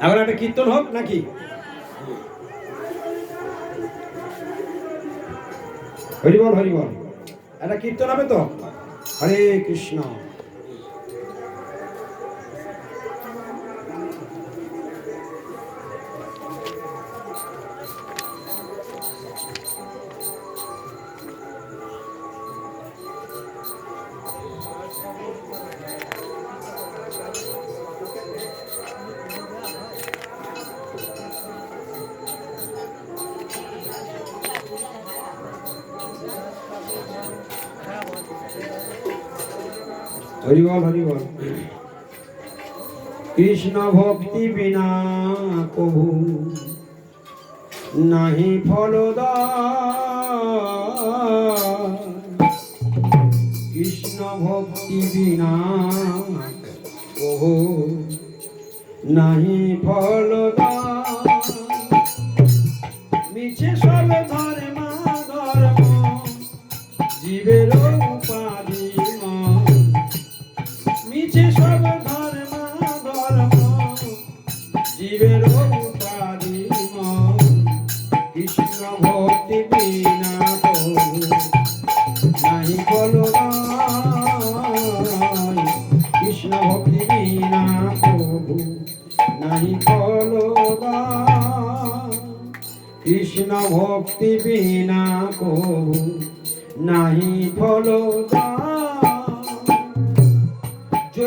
এখন একটা কীর্তন হোক নাকি? হরিবল হরিবল। একটা কীর্তন হবে তো? হরে কৃষ্ণ। হরিবল হরিবল কৃষ্ণ ভক্তি বিনা প্রভু নাহি ফলদা কৃষ্ণ ভক্তি বিনা প্রভু নাহি ফলদা মিছে সব মিছে সব ধর্ম ধর্ম জীবের উপাধি কৃষ্ণ ভক্তি বিনা প্রভু নাই কৃষ্ণ ভক্তি বিনা প্রভু। নাই বলো কৃষ্ণ ভক্তি বিনা প্রভু। নাহি ফলদা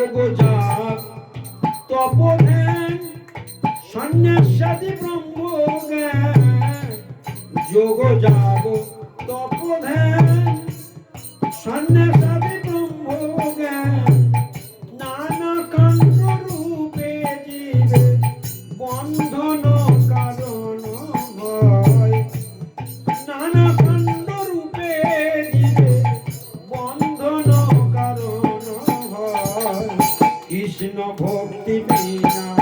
যোগ যাগ তপধ্যান সন্ন্যাসাদি ব্রহ্ম যোগ যাগ তপধ্যান সন্ন্যাসাদি ভক্তি বিনা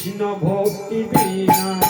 কৃষ্ণ ভক্তি বিনা।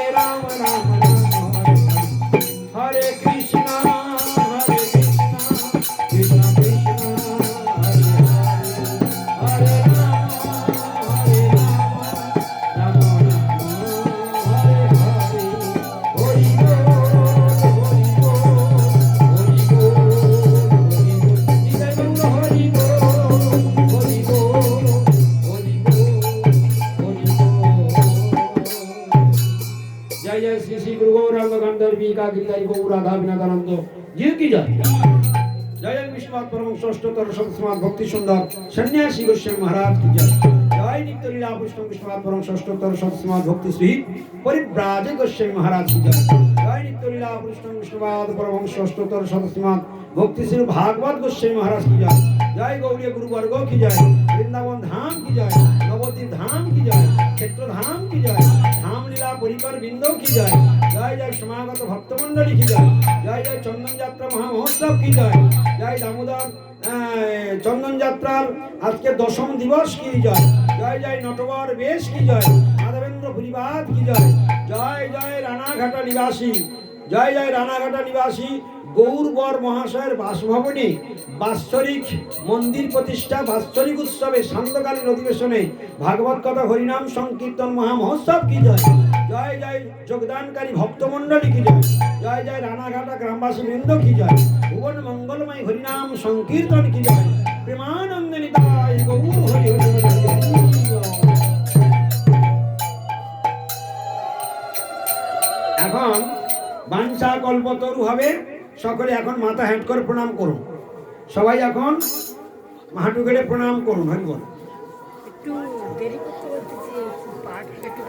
একাগ্রিকারী গৌরাধা বিনাদানন্দ জিও কি যায় জয় বিশ্বনাথ পরম ষষ্ঠ তরসম সমাজ ভক্তি সুন্দর সন্ন্যাসী গোস্বামী মহারাজ কি জয় জয় নিত্য লীলা পুষ্পম বিশ্বনাথ পরম ষষ্ঠ তরসম ভক্তি শ্রী পরিব্রাজ গোস্বামী মহারাজ কি জয় জয় নিত্য লীলা পুষ্পম বিশ্বনাথ পরম ষষ্ঠ তরসম ভক্তি শ্রী ভাগবত গোস্বামী মহারাজ কি জয় জয় গৌরী গুরুবর্গ কি জয় বৃন্দাবন ধাম কি জয় নবদ্বীপ ধাম কি জয় ক্ষেত্র ধাম কি জয় পরিকর বৃন্দ কি জয় জয় জয় সমাগত ভক্তমণ্ডলী কি জয় জয় জয় চন্দন যাত্রা মহা মহোৎসব কি জয় জয় দামোদর চন্দন যাত্রার আজকে দশম দিবস কি জয় জয় জয় নটবর বেশ কি জয় মাধবেন্দ্র পরিবাদ কি জয় জয় জয় রানাঘাটা নিবাসী। জয় জয় রানাঘাটা নিবাসী গৌরবর মহাশয়ের বাসভবনে বাৎসরিক মন্দির প্রতিষ্ঠা, বাৎসরিক উৎসবে শান্তকালীন অধিবেশনে ভাগবত কথা হরিনাম সংকীর্তন মহা মহোৎসব কি জয় জয় জয় যোগদানকারী ভক্তমণ্ডলী কি জয় জয় জয় রানাঘাটা গ্রামবাসী বৃন্দ কি জয় ভুবন মঙ্গলময় হরিনাম সংকীর্তন কি জয় প্রেমানন্দ নিতাই গৌর হরি। এখন বাঞ্ছা কল্পতরু হবে সকলে এখন মাথা হ্যাট করে প্রণাম করুন সবাই এখন হাঁটু গেড়ে প্রণাম করুন হরি বল একটু দেরি করতে